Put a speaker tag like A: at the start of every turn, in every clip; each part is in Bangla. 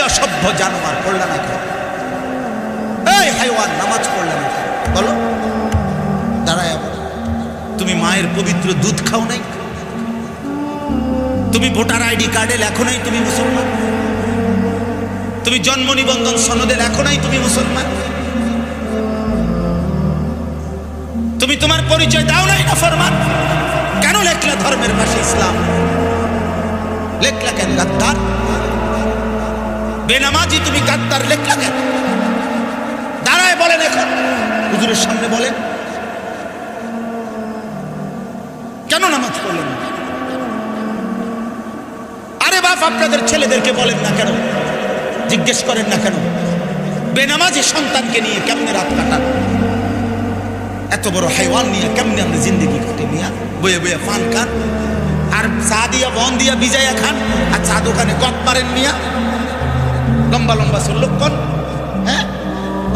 A: অসভ্য জানোয়ার পড়লে না কেন? এই হাইওয়ান, নামাজ পড়লে না কেন? বলো। দাঁড়ায়। তুমি মায়ের পবিত্র দুধ খাও নাই? তুমি ভোটার আইডি কার্ডে লেখো নাই তুমি মুসলমান? তুমি জন্ম নিবন্ধন সনদে লেখো নাই তুমি মুসলমান? তুমি তোমার পরিচয় দাও নাই না ফরমান? কেন লেখলা ধর্মের পাশে ইসলাম? লেখলা কেন গাদ্দার? বেনামাজি তুমি গাদ্দার লেখলা কেন দাঁড়ায় বলেন এখন। হুজুরের সামনে বলেন। কেন নামাজ পড়লেন আরে বাপ, আপনাদের ছেলেদেরকে বলেন না কেন? জিজ্ঞেস করেন না কেন? বেনামাজি সন্তানকে নিয়ে কেমনে রাত কাটান? এত বড় হাইওয়ান নিয়ে কেমনে আমরা জিন্দগি কাটে নিয়ে বয়ে বয়ে ফান খান। আর চা দিয়া, বন দিয়া বিজাইয়া খান। আর চা দোকানে গদ পারেন মিয়া। লম্বা লম্বা সল্লক্ষণ হ্যাঁ?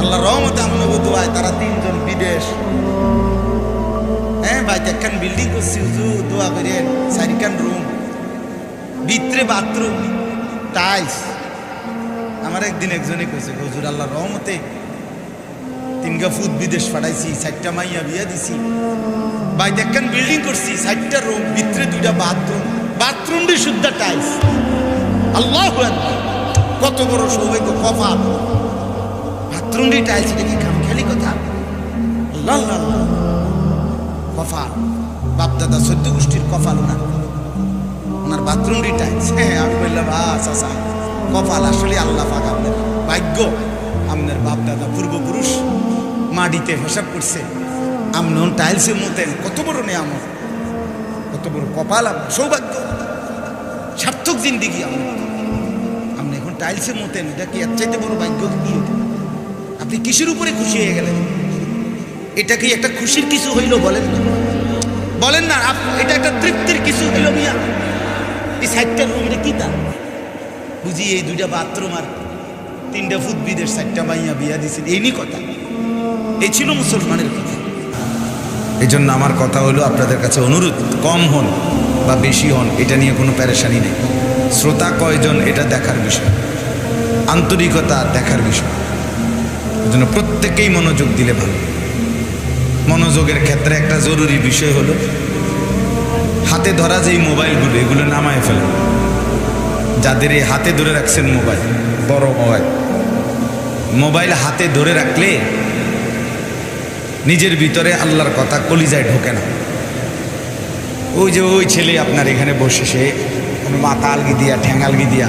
A: আল্লাহ রহমতে আমরা দোয়ায়, তারা তিনজন বিদেশ। হ্যাঁ ভাই, একখান বিল্ডিং করছি উজু দোয়া করেন, চারিখান রুম ভিতরে বাথরুম টাইলস আমার একদিন একজনে কইছে, হুজুর আল্লাহ রহমতে তিনগা ফুট বিদেশ পাঠাইছি, চারটা মাইয়া বিয়া দিছি। বাইতে একখান বিল্ডিং করছি, চারটা রুম ভিতরে দুইটা বাথরুম বাথরুম দিয়ে শুদ্ধ টাইলস আল্লাহ কত বড় সৌভাগ্য, কপাল। বাথরুম দিয়ে টাইলস এটা কি খেলি কথা। আল্লাহ। কপাল। বাপদাদা সদ্য গোষ্ঠীর কপাল না। ওনার বাথরুম দিয়ে টাইলস হ্যাঁ আমি বললাম আচ্ছা আচ্ছা। কপাল আসলে আল্লাহ পাক আপনার ভাগ্য। আপনার বাপ দাদা পূর্বপুরুষ মাটিতে হিসাব করছে। আপনি টাইলসে মতেন কত বড় নেয়ামত। কত বড় কপাল আপনার, সৌভাগ্য। সার্থক জিন্দিগি এখন টাইলসে মতেন এটা কি এর চাইতে বড় ভাগ্য কি? আপনি কিসের উপরে খুশি হয়ে গেলেন? এটা কি একটা খুশির কিছু হইল বলেন না? বলেন না এটা একটা তৃপ্তির কিছু হইল মিয়া। এই সাইডটার রুমে কি তা বুঝি এই দুইটা বাথরুম আর তিনটা ফুট বিদের চারটা মাইয়া বিয়া দিছেন এই নিয়ে কথা। এই ছিল মুসলমানের কথা। এই জন্য আমার কথা হলো আপনাদের কাছে অনুরোধ, কম হন বা বেশি হন, এটা নিয়ে কোনো প্যারেশানি নেই। শ্রোতা কয়জন এটা দেখার বিষয়? আন্তরিকতা দেখার বিষয়। জন্য প্রত্যেকেই মনোযোগ দিলে ভালো। মনোযোগের ক্ষেত্রে একটা জরুরি বিষয় হলো, হাতে ধরা যেই মোবাইলগুলো, এগুলো নামায় ফেলেন যাদের এই হাতে ধরে রাখছেন মোবাইল, বড় মোবাইল মোবাইল হাতে ধরে রাখলে নিজের ভিতরে আল্লাহর কথা কলিজায় ঢোকে না। ওই যে ওই ছেলে আপনার এখানে বসে, সে মাথা আলগি দিয়া ঠ্যাং দিয়া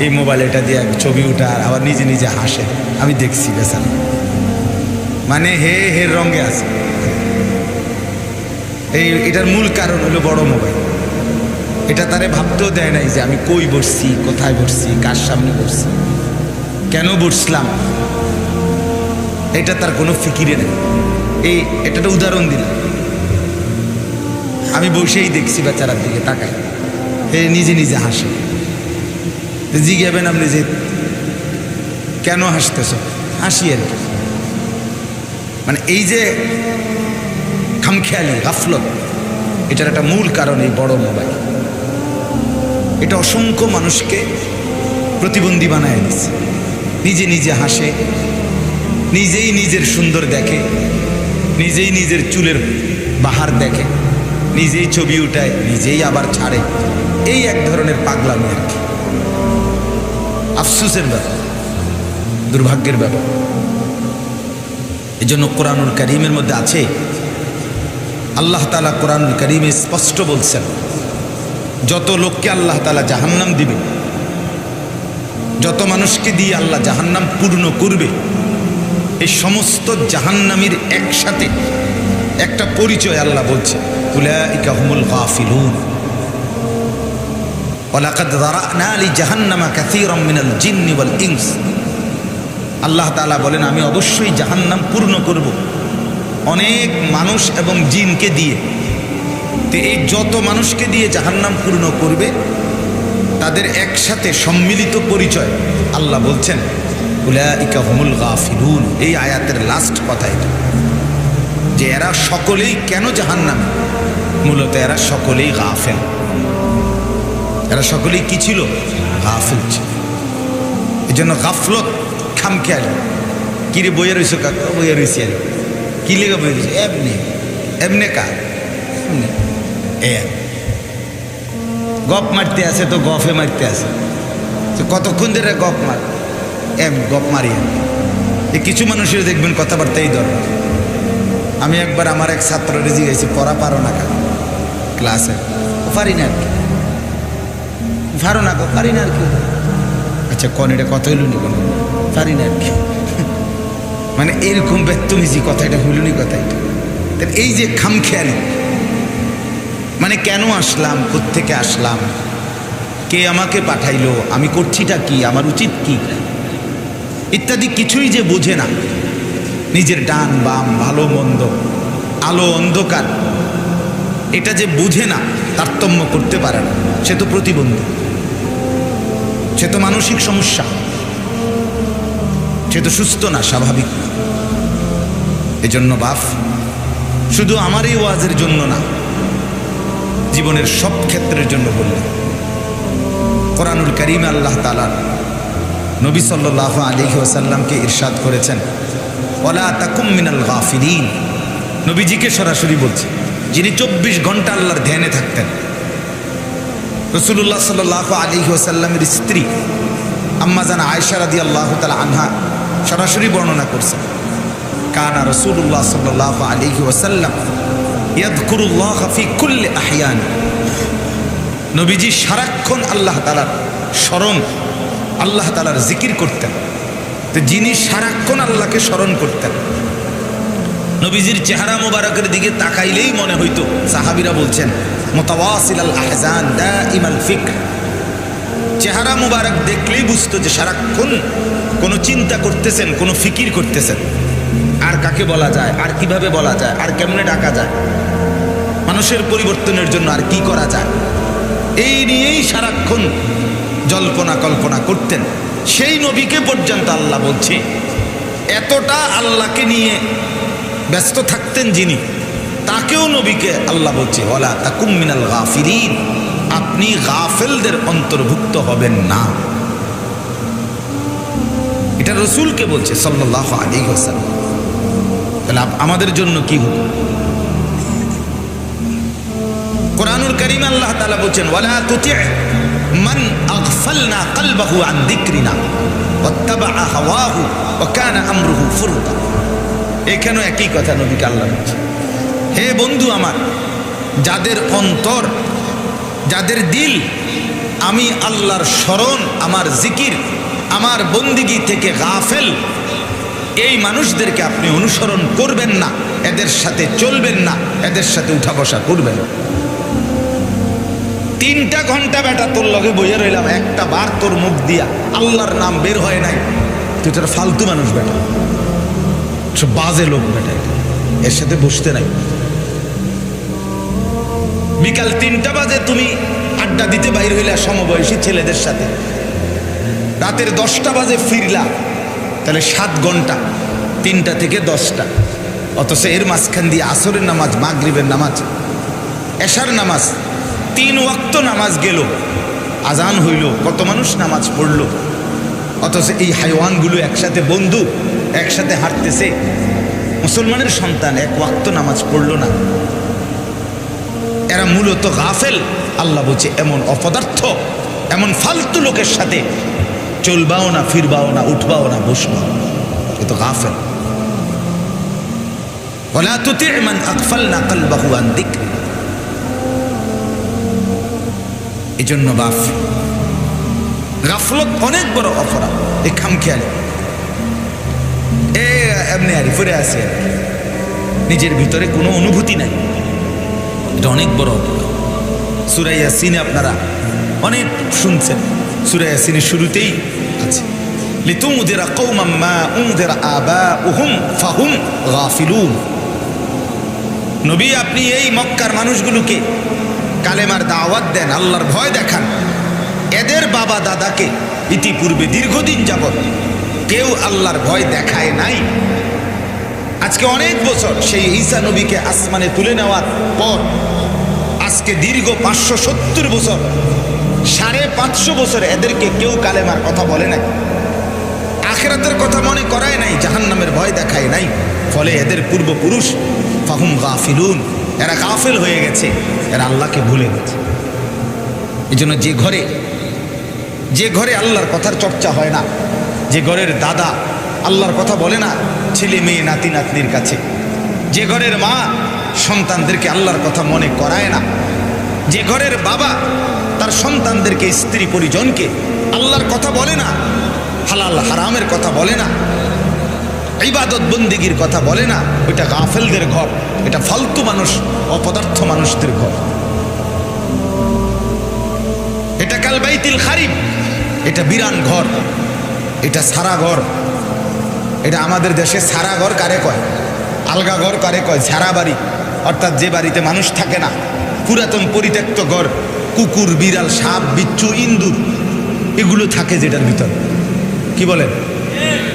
A: এই মোবাইল এটা দিয়া ছবি উঠা আর আবার নিজে নিজে হাসে। আমি দেখছি বেসান মানে হে হে রঙে আছে। এই, এটার মূল কারণ হলো বড় মোবাইল এটা তারে ভাবতেও দেয় নাই যে আমি কই বসছি, কোথায় বসছি, কার সামনে বসছি। কেন বসলাম? এটা তার কোনো ফিকিরে নেই। এই এটা উদাহরণ দিলাম। আমি বসেই দেখছি বেচারার দিকে তাকাই হে, নিজে নিজে হাসে। জিজ্ঞাবেন আপনি যে কেন হাসতেছ? হাসি আর কি। মানে এই যে খামখেয়ালি, গাফলত, এটার একটা মূল কারণ এই বড় মোবাইল। এটা অসংখ্য মানুষকে প্রতিবন্ধী বানায় দিচ্ছে। নিজে নিজে হাসে, নিজেই নিজের সুন্দর দেখে, নিজেই নিজের চুলের বাহার দেখে, নিজেই ছবি উঠায়, নিজেই আবার ছাড়ে। এই এক ধরনের পাগলামি আর কি। আফসুসের ব্যাপার, দুর্ভাগ্যের ব্যাপার। এই জন্য কোরআনুল করিমের মধ্যে আছে, আল্লাহ তালা কোরআনুল করিমে স্পষ্ট বলছেন, যত লোককে আল্লাহ তালা জাহান্নাম দিবে, যত মানুষকে দিয়ে আল্লাহ জাহান্নাম পূর্ণ করবে, এই সমস্ত জাহান্নামের একসাথে একটা পরিচয় আল্লাহ বলছে, উলাইকা হুমুল গাফিলুন। ওয়ালাকাদ যারানা লি জাহান্নামা কাসীরাম মিনাল জিন্নি ওয়াল ইনস। আল্লাহ তালা বলেন, আমি অবশ্যই জাহান্নাম পূর্ণ করব। অনেক মানুষ এবং জিনকে দিয়ে। তো এই যত মানুষকে দিয়ে জাহান্নাম পূর্ণ করবে, তাদের একসাথে সম্মিলিত পরিচয় আল্লাহ বলছেন, উলাইকা হুমুল গাফিলুন। এই আয়াতের লাস্ট কথা এটা। যে এরা সকলেই কেন জাহান্নাম? মূলত এরা সকলেই গাফেল। এরা সকলেই কি ছিল? গাফিল ছিল। এই জন্য গাফলত খামখেয়ালি। কিরে বইয়ে রয়েছো কাকা? বইয়ে রয়েছি আর। কি লেগে বইয়ে রয়েছে এমনি। এমনি কা এ। গপ মারতে আছে তো গফে মারতে আছে। তো কতক্ষণ ধরে গপ মার? এম, গপ মারি। এ কিছু মানুষের দেখবেন কথাবার্তা এই দরকার আমি একবার আমার এক ছাত্র রেজি জিজ্ঞেছি পড়া পারো না ক্লাসে। পারি না আর কি। পারো না পারি না আর কি। আচ্ছা কন, এটা কত হইল নি কোনো? পারি না আর কি। মানে এরকম ব্যক্তমিজি কথা, এটা হইল নি কথা এটা তাহলে এই যে খামখেয়ালি মানে কেন আসলাম, কোত্থেকে আসলাম? কে আমাকে পাঠাইলো? আমি করছিটা কি? আমার উচিত কি? ইত্যাদি কিছুই যে বোঝে না। নিজের ডান বাম, ভালো, মন্দ, আলো, অন্ধকার, এটা যে বুঝে না, তারতম্য করতে পারে না। সে তো প্রতিবন্ধী। সে তো মানসিক সমস্যা। সে তো সুস্থ না, স্বাভাবিক না। এজন্য বাফ শুধু আমার এই ওয়াজের জন্য না, জীবনের সব ক্ষেত্রের জন্য বললেন। কোরআনুল করিম আল্লাহ তালার নবী সাল্লাহ আলী ওসাল্লামকে ইরশাদ করেছেন ওলা তাকুম মিনাল গাফিরিন নবীজিকে সরাসরি বলছে, যিনি চব্বিশ ঘণ্টা আল্লাহর ধ্যানে থাকতেন। রসুল্লাহ সাল্লাহ আলী ওসাল্লামের স্ত্রী আম্মাজান আয়সা রাদি আল্লাহ তালা আনহা সরাসরি বর্ণনা করছেন কানা রসুল্লাহ সাল্লাহ আলী ওসাল্লাম ইয়াদকুরুল্লাহ ফি কুল্লি আহিয়ান। নবীজি সারাক্ষণ আল্লাহ তালার স্মরণ, আল্লাহ তালার জিকির করতেন। তো যিনি সারাক্ষণ আল্লাহকে স্মরণ করতেন নবীজির চেহারা মোবারকের দিকে তাকাইলেই মনে হইতো, সাহাবিরা বলছেন আল আহজান ফিক্র। চেহারা মুবারক দেখলেই বুঝতো যে সারাক্ষণ কোনো চিন্তা করতেছেন, কোনো ফিকির করতেছেন। আর কাকে বলা যায়, আর কীভাবে বলা যায়, আর কেমনে ডাকা যায়? মানুষের পরিবর্তনের জন্য আর কি করা যায়? এই নিয়েই সারাক্ষণ জল্পনা কল্পনা করতেন। সেই নবীকে পর্যন্ত আল্লাহ বলছে, এতটা আল্লাহকে নিয়ে ব্যস্ত থাকতেন যিনি, তাকেও নবীকে আল্লাহ বলছে ওলা তাকুম মিনাল গাফিরিন আপনি গাফেলদের অন্তর্ভুক্ত হবেন না। এটা রসুলকে বলছে সাল্লাহ আলী হোসেন তাহলে আমাদের জন্য কি হবে কোরআনুল করিম আল্লাহ তাআলা বলছেন, ওয়ালা তুতি মান আগফালনা কলবাহু আন যিকরিনা ওয়াত্তাবা হাওয়াহু, ওয়া কানা আমরুহু ফুরতা এখানেও একই কথা নবীকে আল্লাহ বলছে হে বন্ধু আমার, যাদের অন্তর, যাদের দিল, আমি আল্লাহর স্মরণ, আমার জিকির, আমার বন্দিগি থেকে গাফেল, এই মানুষদেরকে আপনি অনুসরণ করবেন না, এদের সাথে চলবেন না, এদের সাথে উঠা বসা করবেন। তিনটা ঘণ্টা বেটা তোর লগে বইয়ে রইলাম, একটা বার তোর মুখ দিয়া আল্লাহর নাম বের হয় নাই, তুই তোর ফালতু মানুষ বেটা বাজে লোক বেটা এর সাথে বসতে নাই। বিকাল তিনটা বাজে, তুমি আড্ডা দিতে বাইর হইলা সমবয়সী ছেলেদের সাথে। রাতের দশটা বাজে ফিরলা, তাহলে সাত ঘণ্টা, তিনটা থেকে দশটা। অথচ এর মাঝখান দিয়ে আসরের নামাজ, মাগরিবের নামাজ, এশার নামাজ, তিন ওয়াক্ত নামাজ গেল। আজান হইল, কত মানুষ নামাজ পড়ল। অথচ এই হাইওয়ানগুলো একসাথে বন্ধু একসাথে হাঁটতেছে মুসলমানের সন্তান এক ওয়াক্ত নামাজ পড়ল না এরা মূলত গাফেল আল্লাহ বলছে এমন অপদার্থ এমন ফালতু লোকের সাথে চলবাও না ফিরবাও না উঠবাও না বসবাও এ তো গাফেল ولا تطع من أغفلنا قلبه عن ذكر এজন্য বাফ গাফলত অনেক বড় অপরাধ এই খামখেয়ালি এ এমনি আরি ফিরে আসে নিজের ভিতরে কোনো অনুভূতি নাই। এটা অনেক বড় অপরাধ সুরাইয়া সিনে আপনারা অনেক শুনছেন। সুরাইয়া সিনের শুরুতেই আছে। লিতুমদিরা কৌমাম মা উমদিরা আবাউহুম ফাহুম গাফিলুন। নবী, আপনি এই মক্কার মানুষগুলোকে কালেমার দাওয়াত দেন, আল্লাহর ভয় দেখান। এদের বাবা দাদাকে ইতিপূর্বে দীর্ঘদিন যাবৎ কেউ আল্লাহর ভয় দেখায় নাই। আজকে অনেক বছর সেই ঈসা নবীকে আসমানে তুলে নেওয়ার পর, আজকে দীর্ঘ পাঁচশো সত্তর বছর, সাড়ে পাঁচশো বছর এদেরকে কেউ কালেমার কথা বলে নাই। আখেরাতের কথা মনে করায় নাই, জাহান্নামের ভয় দেখায় নাই। ফলে এদের পূর্বপুরুষ, ফাহুম গাফিলুন, এরা গাফেল হয়ে গেছে, এরা আল্লাহকে ভুলে গেছে। এই যে ঘরে যে ঘরে আল্লাহর কথার চর্চা হয় না যে ঘরের দাদা আল্লাহর কথা বলে না, ছেলে মেয়ে, নাতি নাতনির কাছে। যে ঘরের মা সন্তানদেরকে আল্লাহর কথা মনে করায় না। যে ঘরের বাবা তার সন্তানদেরকে, স্ত্রী পরিজনকে আল্লাহর কথা বলে না, হালাল হারামের কথা বলে না, ইবাদত বন্দিগির কথা বলে না, ওইটা গাফেলদের ঘর, এটা ফালতু মানুষ, অপদার্থ মানুষদের ঘর। এটা কালবাইতিল খারিব, এটা বিরান ঘর। এটা সারা ঘর। এটা আমাদের দেশে সারা ঘর কারে কয়? আলগা ঘর কারে কয়? ঝাড়া বাড়ি। অর্থাৎ যে বাড়িতে মানুষ থাকে না, পুরাতন পরিত্যক্ত ঘর, কুকুর, বিড়াল, সাপ, বিচ্ছু, ইন্দুর, এগুলো থাকে যেটার ভিতর। কি বলেন?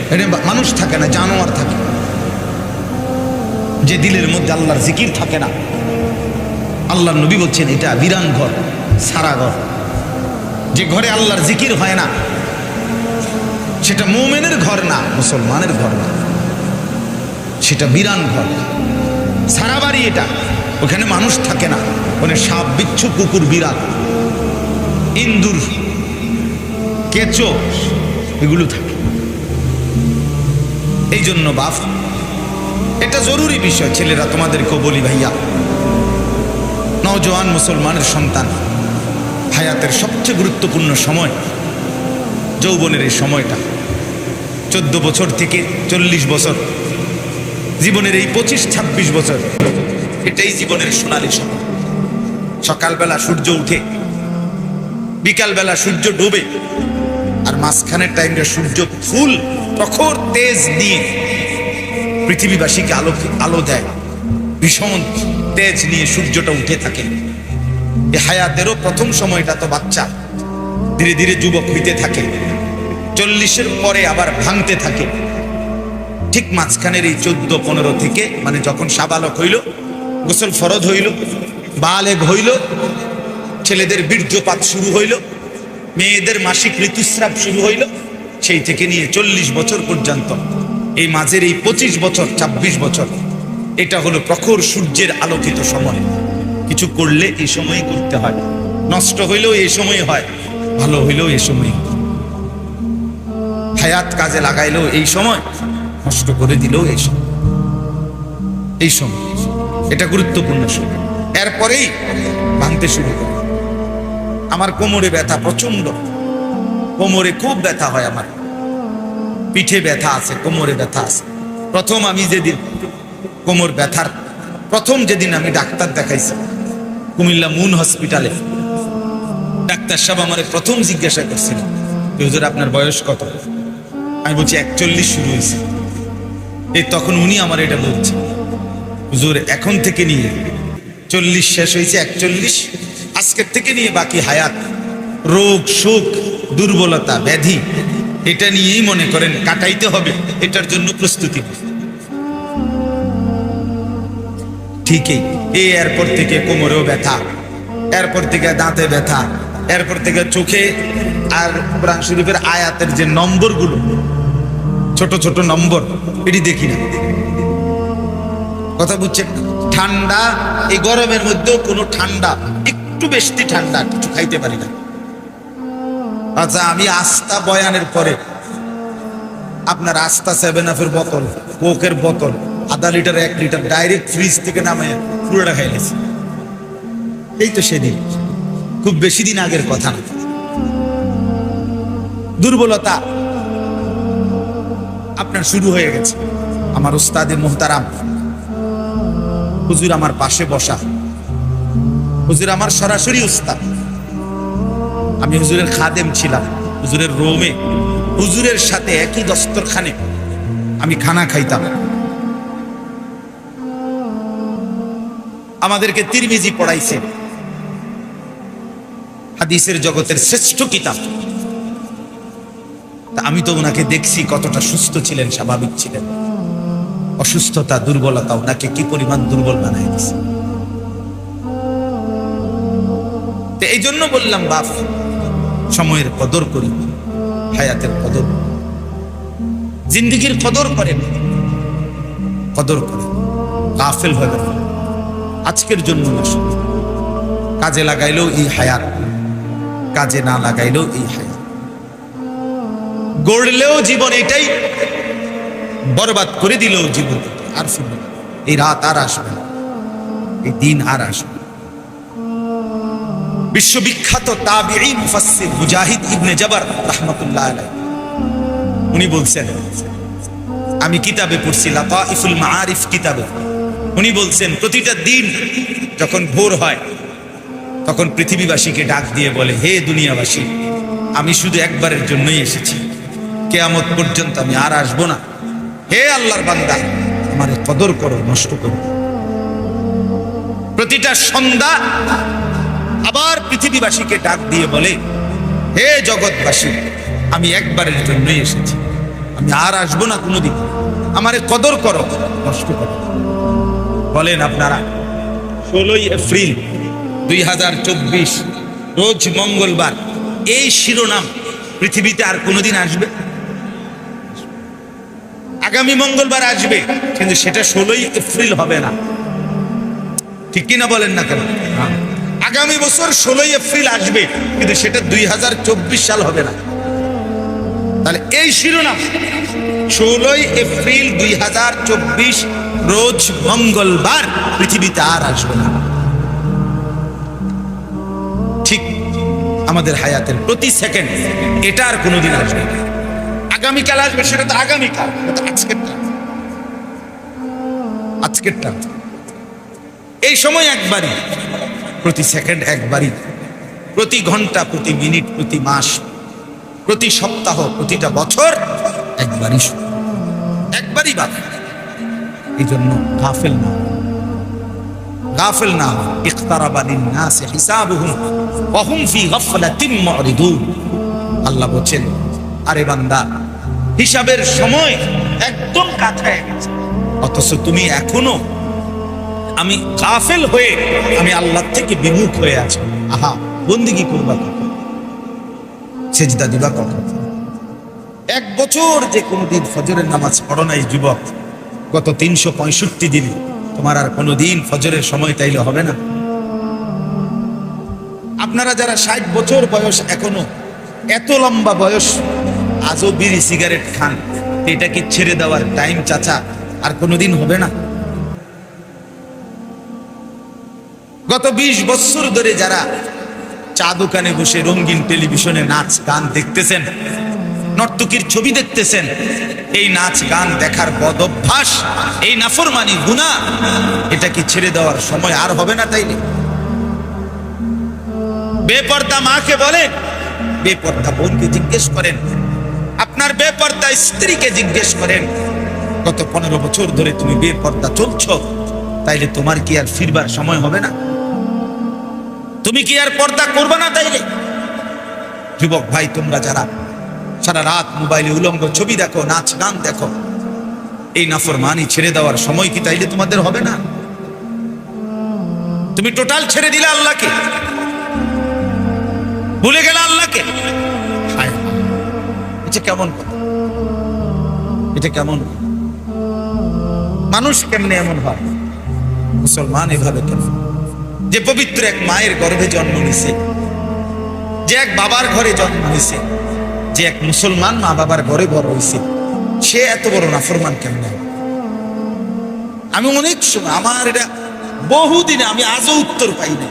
A: এটা মানুষ থাকে না, জানোয়ার থাকে। যে দিলের মধ্যে আল্লাহর জিকির থাকে না। আল্লাহর নবী বলছেন, এটা বিরান ঘর, সারা ঘর। যে ঘরে আল্লাহর জিকির হয় না সেটা মোমেনের ঘর না, মুসলমানের ঘর না। সেটা বিরান ঘর। সারা বাড়ি এটা। ওখানে মানুষ থাকে না। ওখানে সাপ, বিচ্ছু, কুকুর, বিড়াল, ইন্দুর, কেঁচো, এগুলো থাকে। এই জন্য বাপ, এটা জরুরি বিষয়। ছেলেরা, তোমাদেরকেও বলি ভাইয়া নজওয়ান মুসলমানের সন্তান, হায়াতের সবচেয়ে গুরুত্বপূর্ণ সময়, যৌবনের এই সময়টা। চোদ্দ বছর থেকে চল্লিশ বছর। জীবনের এই পঁচিশ, ছাব্বিশ বছর। এটাই জীবনের সোনালি সময়। সকালবেলা সূর্য উঠে, বিকালবেলা সূর্য ডোবে, আর মাঝখানের টাইমটা সূর্য ফুল, প্রখর তেজ নিয়ে পৃথিবীবাসীকে আলো আলো দেয়। ভীষণ তেজ নিয়ে সূর্যটা উঠে থাকে। এ হায়াতেরও প্রথম সময়টা তো বাচ্চা। ধীরে ধীরে যুবক হইতে থাকে। চল্লিশের পরে আবার ভাঙতে থাকে। ঠিক মাঝখানের এই চোদ্দ, পনেরো থেকে মানে যখন সাবালক হইল, গোসল ফরজ হইল, বালেগ হইল, ছেলেদের বীর্যপাত শুরু হইল, মেয়েদের মাসিক ঋতুস্রাব শুরু হইল, সেই থেকে নিয়ে চল্লিশ বছর পর্যন্ত। এই মাঝের এই পঁচিশ বছর ২৬ বছর, এটা হলো প্রখর সূর্যের আলোকিত সময়। কিছু করলে এই সময় করতে হয়। নষ্ট হইলেও এই সময় হয়, ভালো হইলেও এই সময় হয়। হায়াত কাজে লাগাইলেও এই সময় নষ্ট করে দিলেও এই সময়। এই সময়। এটা গুরুত্বপূর্ণ সময়। এরপরেই ভাঙতে শুরু করে আমার কোমরে ব্যথা প্রচণ্ড কোমরে খুব ব্যথা হয় আমার। পিঠে ব্যথা আছে কোমরে ব্যথা আছে। প্রথম আমি যেদিন কোমর ব্যথার প্রথম যেদিন আমি ডাক্তার দেখাইছি কুমিল্লা মুন হসপিটালে। ডাক্তার সাহেব আমার প্রথম জিজ্ঞাসা করছিল যে, হুজুর আপনার বয়স কত? আমি বলছি একচল্লিশ শুরু হয়েছে। এই তখন উনি আমার এটা বলছে হুজুর, এখন থেকে নিয়ে চল্লিশ শেষ হয়েছে, একচল্লিশ। আজকের থেকে নিয়ে বাকি হায়াত, রোগ শোক দুর্বলতা, ব্যাধি, এটা নিয়েই মনে করেন কাটাইতে হবে, এটার জন্য প্রস্তুতি। ঠিকই এই এরপর থেকে কোমরেও ব্যথা এরপর থেকে দাঁতে ব্যথা এরপর থেকে চোখে, আর কোরআন শরীফের আয়াতের যে নম্বরগুলো ছোট ছোট নম্বর, এটি দেখি না। কথা বুঝছেন? ঠান্ডা, এই গরমের মধ্যেও কোনো ঠান্ডা, একটু বেশি ঠান্ডা কিছু খাইতে পারি না। আচ্ছা আমি আস্থা বয়ানের পরে, আপনার আস্থা সেভেন আপের বোতল কোকের বোতল, আধা লিটার এক লিটার ডাইরেক্ট ফ্রিজ থেকে নামে পুরোটা খাইলেছি এই তো সেদিন। খুব বেশি দিন আগের কথা না। দুর্বলতা শুরু হয়ে গেছে। আমার উস্তাদে মোহতারাম, হুজুর আমার পাশে বসা। হুজুর আমার সরাসরি উস্তাদ আমি হুজুরের খাদেম ছিলাম, হুজুরের রোমে। হুজুরের সাথে একই দস্তরখানে আমি খানা খাইতাম। আমাদেরকে তিরমিজি পড়াইছে। হাদিসের জগতের শ্রেষ্ঠ কিতাব। তা আমি তো ওনাকে দেখছি কতটা সুস্থ ছিলেন, স্বাভাবিক ছিলেন। অসুস্থতা, দুর্বলতা ওনাকে কি পরিমাণ দুর্বল বানায় দিছে। এই জন্য বললাম, বাপ, সময়ের কদর করি, হায়াতের কদর। জিন্দগির কদর করেন। কদর করেন। গাফেল হয়ে গেল আজকের জন্য কাজে লাগাইলেও এই হায়াত। কাজে না লাগাইলেও এই হায়াত। গড়লেও জীবন এটাই, বরবাদ করে দিলেও জীবন আর ফিরবে এই রাত আর আসবে এই দিন আর আসবে। বিশ্ববিখ্যাত তাবিঈ মুফাসসির মুজাহিদ ইবনে জবর রাহমাতুল্লাহ আলাইহি। উনি বলছেন, আমি কিতাবে পড়ছি লাতাইফুল মাআরিফ কিতাবে। উনি বলছেন, প্রতিটা দিন যখন ভোর হয়, তখন পৃথিবীবাসীকে ডাক দিয়ে বলে, হে দুনিয়াবাসী, আমি শুধু একবারের জন্যই এসেছি। কেয়ামত পর্যন্ত আমি আর আসব না। হে আল্লাহর বান্দা, আমারে কদর করো, নষ্ট করো। প্রতিটা সন্ধ্যা আবার পৃথিবীবাসীকে ডাক দিয়ে বলে, হে জগৎবাসী, আমি একবারের জন্যই এসেছি। আমি আর আসব না কোনোদিন। আমারে কদর করো, নষ্ট করো। বলেন আপনারা, ষোলোই এপ্রিল দুই হাজার চব্বিশ, রোজ মঙ্গলবার, এই শিরোনাম পৃথিবীতে আর কোনোদিন আসবে? আগামী মঙ্গলবার আসবে। কিন্তু সেটা ষোলোই এপ্রিল হবে না। ঠিক কিনা বলেন না কেন? আগামী বছর ষোলোই এপ্রিল আসবে কিন্তু সেটা দুই হাজার চব্বিশ সাল হবে না। তাহলে এই শিরোনাম ষোলোই এপ্রিল দুই হাজার চব্বিশ রোজ মঙ্গলবার পৃথিবীতে আর আসবে না। ঠিক আমাদের হায়াতের প্রতি সেকেন্ড এটা আর কোনোদিন আসবে না। আগামীকাল আসবে, সেটা তো আগামীকাল। তো আজকেরটা এই সময় একবারই, প্রতি সেকেন্ড একবারই, প্রতি ঘণ্টা, প্রতি মিনিট, প্রতি মাস, প্রতি সপ্তাহ, প্রতিটা বছর একবারই একবারই বাদ এই জন্য গাফেল না গাফেল না ইখতারাবা লিন-নাস হিসাবুহুম আল্লাহ বলেন আরে বান্দা হিসাবের সময় একদম কাছে গেছে। অথচ তুমি এখনও আমি কাফেল হয়ে আমি আল্লাহ থেকে বিমুখ হয়ে আছি। আহা বন্দিগি করবা কখন সেজদা দিবা কখন? এক বছর যে কোনোদিন ফজরের নামাজ পড়ো নাই যুবক, গত তিনশো পঁয়ষট্টি দিনে তোমার আর কোনোদিন ফজরের সময় তাইলে হবে না। আপনারা যারা ষাট বছর বয়স এখনও, এত লম্বা বয়স আজও বিড়ি সিগারেট খান। এটা কি ছেড়ে দেওয়ার টাইম চাচা, আর কোনোদিন হবে না। গত ২০ বছর ধরে যারা চা দোকানে বসে রঙিন টেলিভিশনে নাচ গান দেখতেছেন, নর্তকীর ছবি দেখতেছেন, এই নাচ গান দেখার বদ অভ্যাস, এই নাফরমানি গুণা এটা কি ছেড়ে দেওয়ার সময় আর হবে না তাইলে। বেপর্দা মাকে বলেন, বেপর্দা বোনকে জিজ্ঞেস করেন আপনার বেপর্দা স্ত্রীকে জিজ্ঞেস করেন, গত পনেরো বছর ধরে তুমি বেপর্দা চলছ, তাইলে তোমার কি আর ফিরবার সময় হবে না তুমি কি আর পর্দা করবে না তাইলে যুবক ভাই, তোমরা যারা সারা রাত মোবাইলে উলঙ্গ ছবি দেখো, নাচ গান দেখো, এই নাফরমানি ছেড়ে দেওয়ার সময় কি তাইলে তোমাদের হবে না তুমি টোটাল ছেড়ে দিলে আল্লাহকে, ভুলে গেলে আল্লাহকে। এটা কেমন? এটা কেমন? মানুষ কেমনে এমন হয়? মুসলমান এভাবে কেন? যে পবিত্র এক মায়ের গর্ভে জন্ম নিছে, যে এক বাবার ঘরে জন্ম হয়েছে যে এক মুসলমান মা বাবার ঘরে বড় হয়েছে সে এত বড় নাফরমান কেমনে? আমি অনেক সময়, আমার এটা বহুদিনে আমি আজও উত্তর পাই না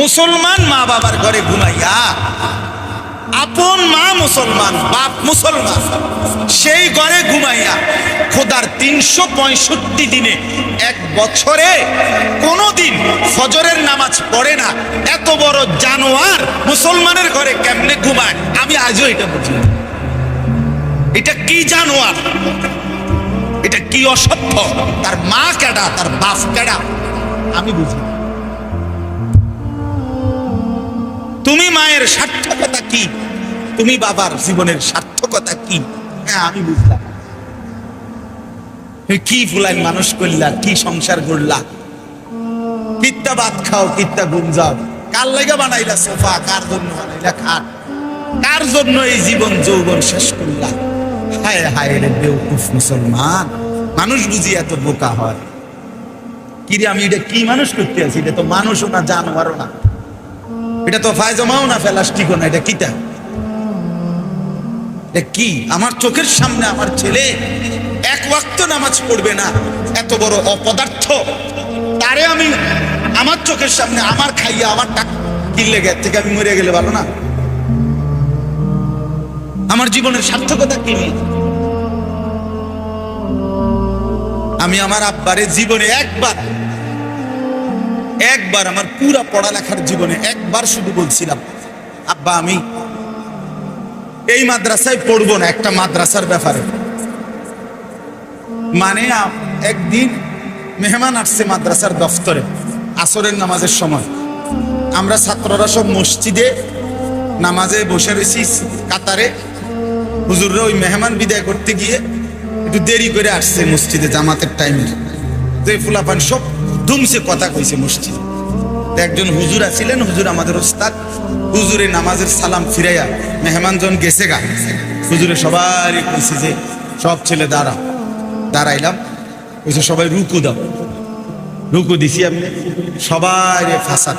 A: মুসলমান মা বাবার ঘরে ঘুমাইয়া আপন মা মুসলমান, বাপ মুসলমান, সেই ঘরে ঘুমাইয়া খোদার তিনশো পঁয়ষট্টি দিনে এক বছরে কোনোদিন ফজরের নামাজ পড়ে না। এত বড় জানোয়ার মুসলমানের ঘরে কেমনে ঘুমায়? আমি আজও এটা বুঝি এটা কি জানোয়ার? এটা কি অসভ্য? তার মা কেডা? তার বাপ কেডা? আমি বুঝি তুমি মায়ের সার্থকতা কি? তুমি বাবার জীবনের সার্থকতা কি? হ্যাঁ আমি বুঝলাম। কি ফুলাই মানুষ করলা কি সংসার করলা কিত্তা ভাত খাও, কিত্তা ঘুম যাও। কার লেগে বানাইলা সোফা? কার জন্য বানাইলা খাট? কার জন্য এই জীবন যৌবন শেষ করলা? হায় হায় রে বেউকুফ মুসলমান। মানুষ বুঝি এত বোকা হয়। কিরে, আমি এটা কি মানুষ করতে আছি? এটা তো মানুষও না, জানোয়ারও না। এটা তো ফায়জমাও না প্লাস্টিকও না? এটা এটা কি? আমার চোখের সামনে আমার ছেলে এক ওয়াক্ত নামাজ পড়বে না। এত বড় অপদার্থ। তারে আমি আমার চোখের সামনে আমার খাইয়া আমার টাকা কিনলে গের থেকে আমি মরে গেলে ভালো না? আমার জীবনের সার্থকতা কি? আমি আমার আব্বারে জীবনে একবার একবার আমার পুরা পড়ালেখার জীবনে একবার শুধু বলছিলাম, আব্বা, আমি এই মাদ্রাসায় পড়ব না, একটা মাদ্রাসার ব্যাপারে। মানে একদিন মেহমান আসছে মাদ্রাসার দফতরে, আসরের নামাজের সময়। আমরা ছাত্ররা সব মসজিদে নামাজে বসে রয়েছি, কাতারে। হুজুররা ওই মেহমান বিদায় করতে গিয়ে একটু দেরি করে আসছে মসজিদে জামাতের টাইমে এই ফুলাপান সব ধুমসে কথা কইছে মসজিদে। একজন হুজুর আছিলেন, হুজুর আমাদের ওস্তাদ। হুজুরে নামাজের সালাম ফিরাইয়া মেহমানজন গেছে গা। হুজুরে সবারই কইছে যে, সব ছেলে দাঁড়া, দাঁড়াইলাম। কইছে, সবাই রুকু দাও। রুকু দিছি আমি। সবাই ফাঁসাদ।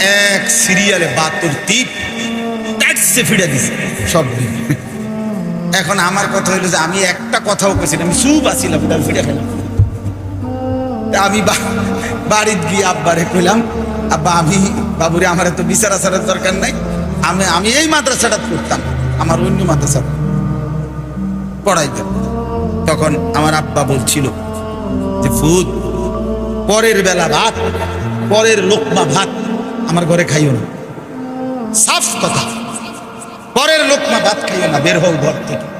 A: এক সিরিয়ালে বাতুর তীর ট্যাক্সে ফিরে দিছে সব এখন আমার কথা হলো যে, আমি একটা কথাও কেছি আমি চুপ আছিলাম ওটা ফিরে খেলাম আমি বা- বাড়িতে গিয়ে আব্বারে কইলাম, আব্বা, আমি বাবুরে আমার তো বিচার আচারের দরকার নাই। আমি আমি এই মাদ্রাসাটা করতাম, আমার অন্য মাদ্রাসা। পড়াইতাম তখন আমার আব্বা বলছিল যে ফুদ পরের বেলা ভাত পরের লোকমা ভাত আমার ঘরে খাইও না। সাফ কথা, পরের লোকমা ভাত খাইও না, বের হও ঘর থেকে।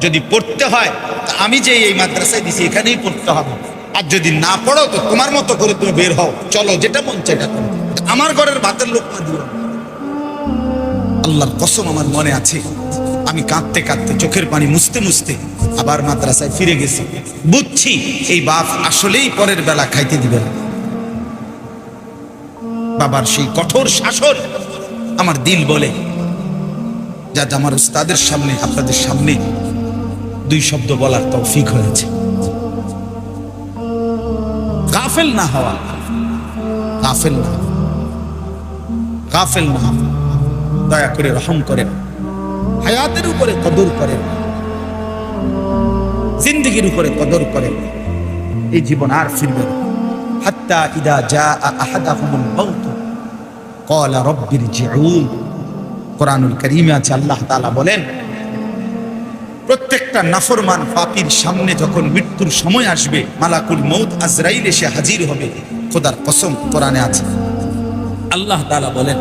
A: যদি পড়তে হয় আমি যে এই মাদ্রাসায় দিছি, এখানেই পড়তে হবে। আর যদি না পড়ো তো তোমার মতো করে তুমি বের হও। চলো, যেটা মন এটা আমার ঘরের ভাতের লোকমা দিও। আল্লাহর কসম আমার মনে আছে, আমি কাঁদতে কাঁদতে চোখের পানি মুছতে মুছতে আবার মাদ্রাসায় ফিরে গেছি। বুঝছি, এই বাপ আসলেই পরের বেলা খাইতে দিবে না। বাবার সেই কঠোর শাসন আমার দিল বলে। যা যা আমার উস্তাদের সামনে, আপনাদের সামনে দুই শব্দ বলার তৌফিক হয়েছে। গাফেল না হওয়া। গাফেল না গাফেল না দয়া করে রহম করেন। হায়াতের উপরে কদর করেন। জিন্দগির উপরে কদর করেন। এই জীবন আর ফিরবে হাত্তা ইদা জা আহাদাহুমুল মাউত। ক্বালা রাব্বিরজিউন। কোরআনুল কারীমে আছে, আল্লাহ তাআলা বলেন প্রত্যেকটা নাফরমান পাপীর সামনে যখন মৃত্যুর সময় আসবে, মালাকুল মৌত আজরাইল এসে হাজির হবে। খোদার কসম, কোরআনে আছে। আল্লাহ তাআলা বলেন,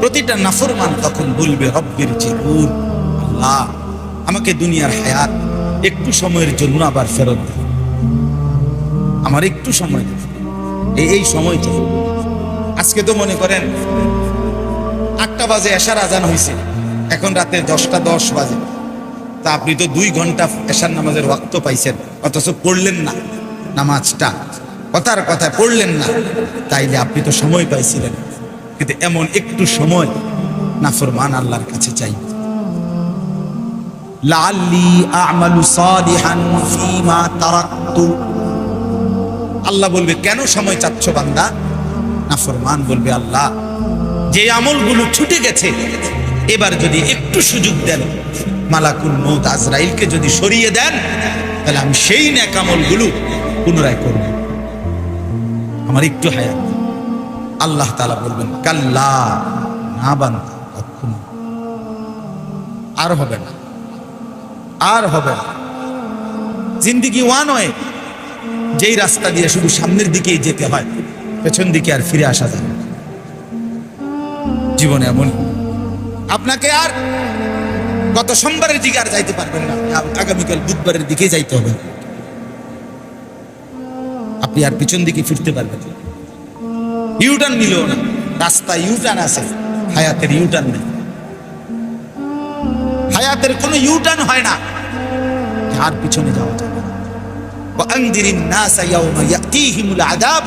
A: প্রতিটা নাফরমান তখন বলবে, রব্বির জিউন আল্লাহ, আমাকে দুনিয়ার হায়াত, একটু সময়ের জন্য আবার ফেরত দাও। আমার একটু সময়। এই এই সময়টা। আজকে তো মনে করেন, আটটা বাজে এশার আজান হয়েছে এখন রাতে দশটা দশ বাজে। তা আপনি তো দুই ঘণ্টা এশার নামাজের ওয়াক্ত পাইছেন, অথচ পড়লেন না নামাজটা। কথার কথায় পড়লেন না, তাইলে আপনি তো সময় পাইছিলেন। কিন্তু এমন একটু সময় নাফরমান আল্লাহর কাছে চাই। লাল্লি আমালু সালিহান ফিমা তারাক্তু। আল্লাহ বলবে, কেন সময় চাচ্ছ বান্দা? নাফরমান বলবে, আল্লাহ, যে আমলগুলো ছুটে গেছে, এবার যদি একটু সুযোগ দেন মালাকুল মৌত আজরাইলকে যদি সরিয়ে দেন, তাহলে আমি সেই ন্যাকামলগুলো পুনরায় করব। আমার একটু হায়াত। আল্লাহ তালা বলবেন, কাল্লা, না বান্দা, কখনো। আর হবে না। আর হবে না। জিন্দিগি ওয়ান হয় যেই রাস্তা দিয়ে শুধু সামনের দিকেই যেতে হয়, পেছন দিকে আর ফিরে আসা যায়। জীবনে এমন আপনাকে আর গত সোমবারের দিকে আর যাইতে পারবেন না আ- আগামীকাল বুধবারের দিকে যাইতে হবে আপনি আর পিছন দিকে ফিরতে পারবেন না। ইউটার্ন নিলেও না রাস্তা ইউটার্ন আছে হায়াতের ইউটার্ন নেই হায়াতের কোনো ইউটার্ন হয় না আর পিছনে যাওয়া যায় না। وأنذر الناس يوم يأتيهم العذاب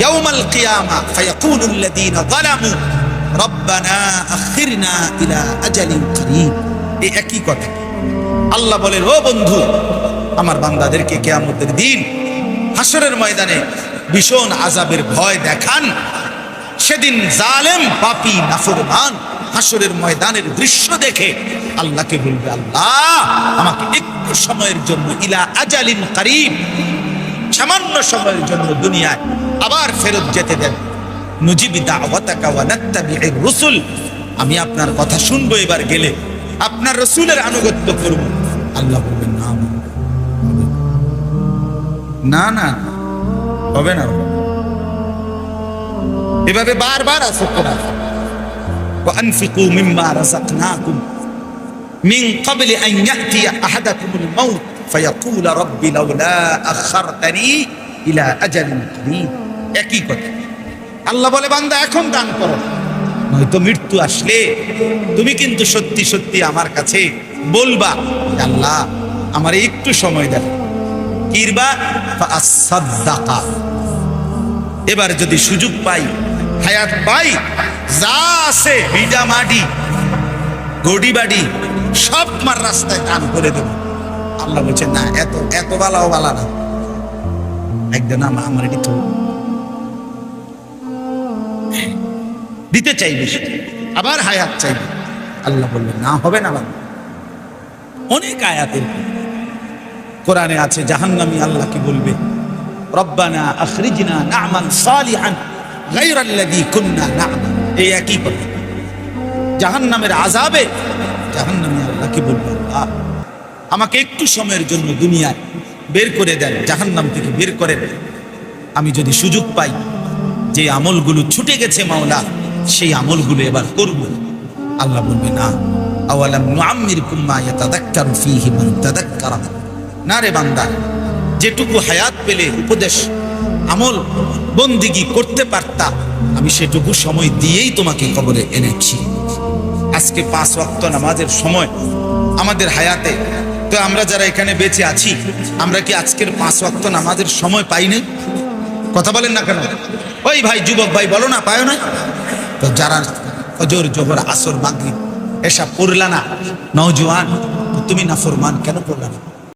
A: يوم القيامة فيقول الذين ظلموا রব্বানা আখিরনা ইলা আজালিন করিম। এই একই কথা। আল্লাহ বলেন, ও বন্ধু, আমার বান্দাদেরকে কেয়ামতের দিন হাসরের ময়দানে ভীষণ আজাবের ভয় দেখান। সেদিন জালেম, পাপি, নাফরমান হাসরের ময়দানের দৃশ্য দেখে আল্লাহকে বলবে, আল্লাহ, আমাকে একটু সময়ের জন্য ইলা আজালিন করিম, সামান্য সময়ের জন্য দুনিয়ায় আবার ফেরত যেতে দেন। নুজিবি দাওয়াতাকা ওয়া নাত্তাবি'ir রুসুল আমি আপনার কথা শুনবো এবার গেলে আপনার রসুলের আনুগত্য করব আল্লাহ বলবেন না না না হবে না এভাবে বারবার আছে কোরআন وأنفقوا مما رزقناكم من قبل أن يأتي أحدكم الموت فيقول رب لولا أخرتني إلى أجل قريب একই কথা আল্লাহ বলে, বান্দা, এখন দান করো। নয়তো মৃত্যু আসলে। তুমি কিন্তু সত্যি সত্যি আমার কাছে বলবা আল্লাহ, আমার একটু সময় দেন কিরবা? এবার যদি সুযোগ পাই, হায়াত পাই, যা আছে ভিজা মাটি গডি, বাড়ি, সব মার রাস্তায় দান করে দেব। আল্লাহ বলছে, না, এত এত বালাও বালা না। একদিন আমা- আমার এটি তো দিতে চাইবে। আবার হায়াত চাইবে। আল্লাহ বললেন, না, হবে না বাবা। অনেক আয়াতের কোরআনে আছে, জাহান্নামী আল্লাহ কি বলবে? রব্বানা আখরিজনা না'মাল সালিহান গায়রাল্লাযী কুননা না'মাল এই একই কথা। জাহান্নামের আযাবে জাহান্নামী আল্লাহ কি বলবে? আল্লাহ, আমাকে একটু সময়ের জন্য দুনিয়ায় বের করে দেন, জাহান্নাম থেকে বের করে দেন আমি যদি সুযোগ পাই যে আমলগুলো ছুটে গেছে মাওলা, সেই আমলগুলো এবার করব। আল্লাহ বলবে, না। আওয়ালাম নুআম্মিরকুম মা ইয়াতাযাক্কারু ফীহি মান তাযাক্কারা না রে বান্দা, যেটুকু হায়াত পেলে, উপদেশ, আমল, বন্দিগি করতে পারতা, আমি সেটুকু সময় দিয়েই তোমাকে কবরে এনেছি। আজকে পাঁচ ওয়াক্ত নামাজের সময় আমাদের হায়াতে, তো আমরা যারা এখানে বেঁচে আছি, আমরা কি আজকের পাঁচ ওয়াক্ত নামাজের সময় পাইনি? কথা বলেন না কেন? ওই ভাই, যুবক ভাই, বলো না পায় না। তো যারা অজর জোহর, আসর মাগরি এসা পড়লা না, নওজোয়ান তুমি না ফরমান কেন পড়লা না?